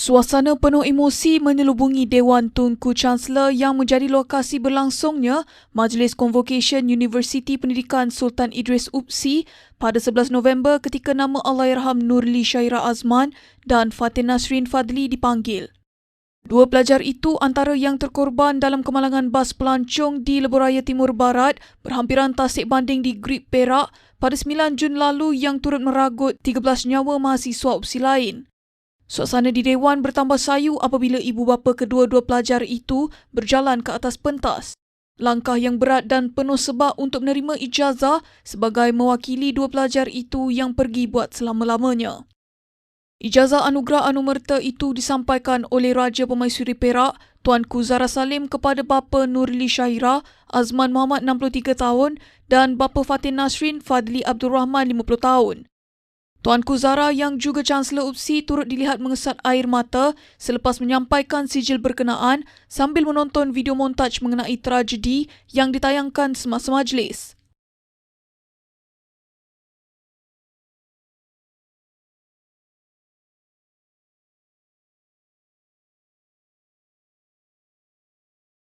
Suasana penuh emosi menyelubungi Dewan Tunku Chancellor yang menjadi lokasi berlangsungnya Majlis Convocation Universiti Pendidikan Sultan Idris UPSI pada 11 November ketika nama Allahyarham Nurli Syaira Azman dan Fatin Nasrin Fadli dipanggil. Dua pelajar itu antara yang terkorban dalam kemalangan bas pelancong di Lebuh Timur Barat berhampiran tasik banding di Grip Perak pada 9 Jun lalu yang turut meragut 13 nyawa mahasiswa UPSI lain. Suasana di Dewan bertambah sayu apabila ibu bapa kedua-dua pelajar itu berjalan ke atas pentas. Langkah yang berat dan penuh sebab untuk menerima ijazah sebagai mewakili dua pelajar itu yang pergi buat selama-lamanya. Ijazah anugerah anumerta itu disampaikan oleh Raja Pemaisuri Perak, Tuanku Zara Salim kepada bapa Nurli Syahira, Azman Muhammad 63 tahun dan bapa Fatin Nasrin Fadli Abdul Rahman 50 tahun. Tuanku Zara yang juga Chancellor UPSI turut dilihat mengesat air mata selepas menyampaikan sijil berkenaan sambil menonton video montaj mengenai tragedi yang ditayangkan semasa majlis.